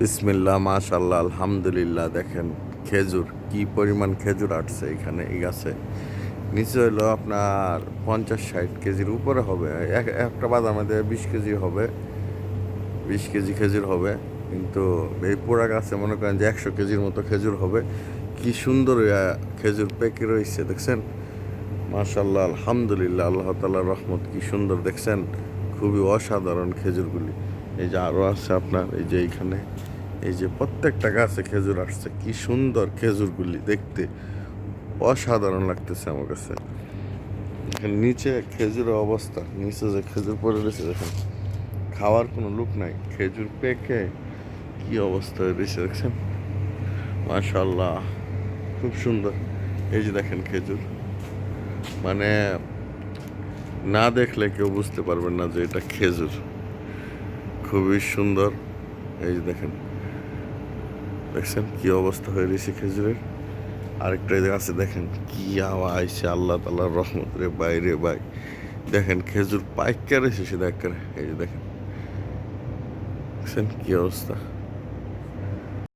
বিসমিল্লাহ মাশাল্লাহ আলহামদুলিল্লাহ, দেখেন খেজুর, কি পরিমাণ খেজুর আটছে এখানে এই গাছে। নিচে হলো আপনার পঞ্চাশ ষাট কেজির উপরে হবে, এক, একটা বাদামে দেয় বিশ কেজি হবে, বিশ কেজি খেজুর হবে, কিন্তু এই পোড়া গাছে মনে করেন যে একশো কেজির মতো খেজুর হবে। কি সুন্দর খেজুর পেকে রয়েছে, দেখছেন? মাশাল্লাহ আলহামদুলিল্লাহ, আল্লাহ তালার রহমত, কি সুন্দর, দেখছেন? খুবই অসাধারণ খেজুরগুলি। এই যে আরও আছে আপনার, এই যে এইখানে, এই যে প্রত্যেকটা গাছে খেজুর আসছে। কি সুন্দর খেজুরগুলি দেখতে অসাধারণ লাগতেছে আমার কাছে। নিচে খেজুরের অবস্থা, নিচে যে খেজুর পড়ে রয়েছে, দেখেন, খাওয়ার কোনো লুক নাই। খেজুর পেকে কি অবস্থা রয়েছে, দেখছেন? মাশাল্লাহ খুব সুন্দর। এই যে দেখেন খেজুর। মানে না দেখলে কেউ বুঝতে পারবেন না যে এটা খেজুর। খুবই সুন্দর। এই যে দেখেন। দেখছেন কি অবস্থা হয়ে রয়েছে খেজুরের? আরেকটা আছে, দেখেন কি আওয়া আইসে আল্লাহ তাল্লাহ রহমত রে বাইরে বাই দেখেন খেজুর পাইকার সে দেখেন এই যে দেখেন। দেখছেন কি অবস্থা?